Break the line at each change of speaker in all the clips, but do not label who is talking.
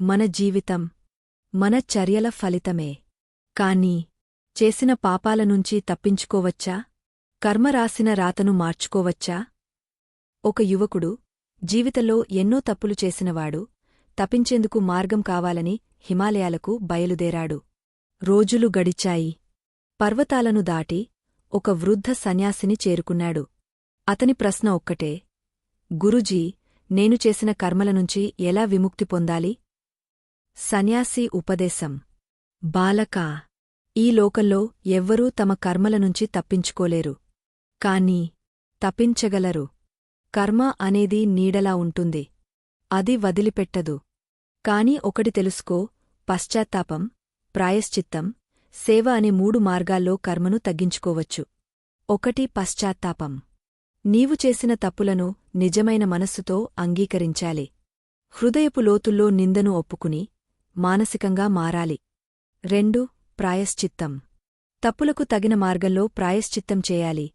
మన జీవితం మన చర్యల ఫలితమే. కాని చేసిన పాపాల నుంచి తప్పించుకోవచ్చా? కర్మ రాసిన రాతను మార్చుకోవచ్చా? ఒక యువకుడు జీవితంలో ఎన్నో తప్పులు చేసినవాడు తప్పించేందుకు మార్గం కావాలని హిమాలయాలకు బయలుదేరాడు. రోజులు గడిచాయి. పర్వతాలను దాటి ఒక వృద్ధ సన్యాసిని చేరుకున్నాడు. అతని ప్రశ్న ఒక్కటే. గురుజీ నేను చేసిన కర్మల నుంచి ఎలా విముక్తి పొందాలి? సన్యాసి ఉపదేశం. బాలకా ఈ లోకంలో ఎవ్వరూ తమ కర్మల నుంచి తప్పించుకోలేరు. కాని తప్పించగలరు. కర్మ అనేది నీడలా ఉంటుంది. అది వదిలిపెట్టదు. కాని ఒకటి తెలుసుకో పశ్చాత్తాపం ప్రాయశ్చిత్తం సేవ అనే మూడు మార్గాల్లో కర్మను తగ్గించుకోవచ్చు. ఒకటి పశ్చాత్తాపం. నీవు చేసిన తప్పులను నిజమైన మనస్సుతో అంగీకరించాలి. హృదయపు లోతుల్లో నిందను ఒప్పుకుని మానసికంగా మారాలి. రెండు ప్రాయశ్చిత్తం. తప్పులకు తగిన మార్గంలో ప్రాయశ్చిత్తం చేయాలి.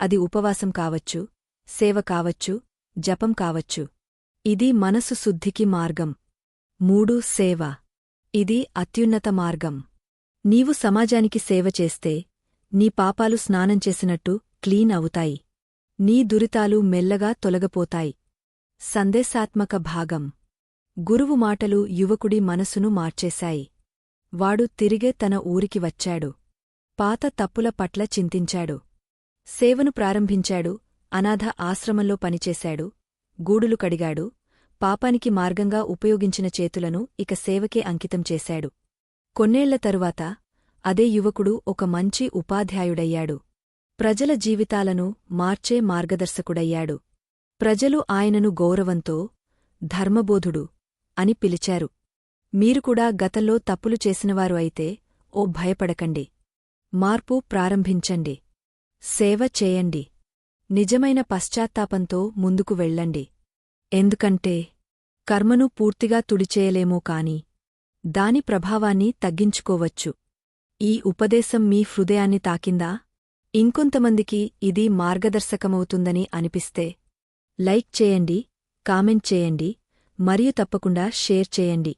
అది ఉపవాసం కావచ్చు సేవ కావచ్చు జపం కావచ్చు. ఇది మనసు శుద్ధికి మార్గం. మూడు సేవ. ఇది అత్యున్నత మార్గం. నీవు సమాజానికి సేవ చేస్తే నీ పాపాలు స్నానం చేసినట్టు క్లీన్ అవుతాయి. నీ దురితాలు మెల్లగా తొలగపోతాయి. సందేశాత్మక భాగం. గురువు మాటలు యువకుడి మనసును మార్చేశాయి. వాడు తిరిగే తన ఊరికి వచ్చాడు. పాత తప్పుల పట్ల చింతించాడు. సేవను ప్రారంభించాడు. అనాథ ఆశ్రమంలో పనిచేశాడు. గూడులు కడిగాడు. పాపానికి మార్గంగా ఉపయోగించిన చేతులను ఇక సేవకే అంకితం చేశాడు. కొన్నేళ్ళ తరువాత అదే యువకుడు ఒక మంచి ఉపాధ్యాయుడయ్యాడు. ప్రజల జీవితాలను మార్చే మార్గదర్శకుడయ్యాడు. ప్రజలు ఆయనను గౌరవంతో ధర్మబోధుడు. అని పిలిచారు. మీరు కూడా గతంలో తప్పులు చేసినవారు అయితే ఓ భయపడకండి. మార్పు ప్రారంభించండి. సేవ చేయండి. నిజమైన పశ్చాత్తాపంతో ముందుకు వెళ్ళండి. ఎందుకంటే కర్మను పూర్తిగా తుడిచేయలేమో కాని దాని ప్రభావాన్ని తగ్గించుకోవచ్చు. ఈ ఉపదేశం మీ హృదయాన్ని తాకిందా? ఇంకొంతమందికి ఇది మార్గదర్శకమవుతుందని అనిపిస్తే లైక్ చేయండి కామెంట్ చేయండి మరియు తప్పకుండా షేర్ చేయండి.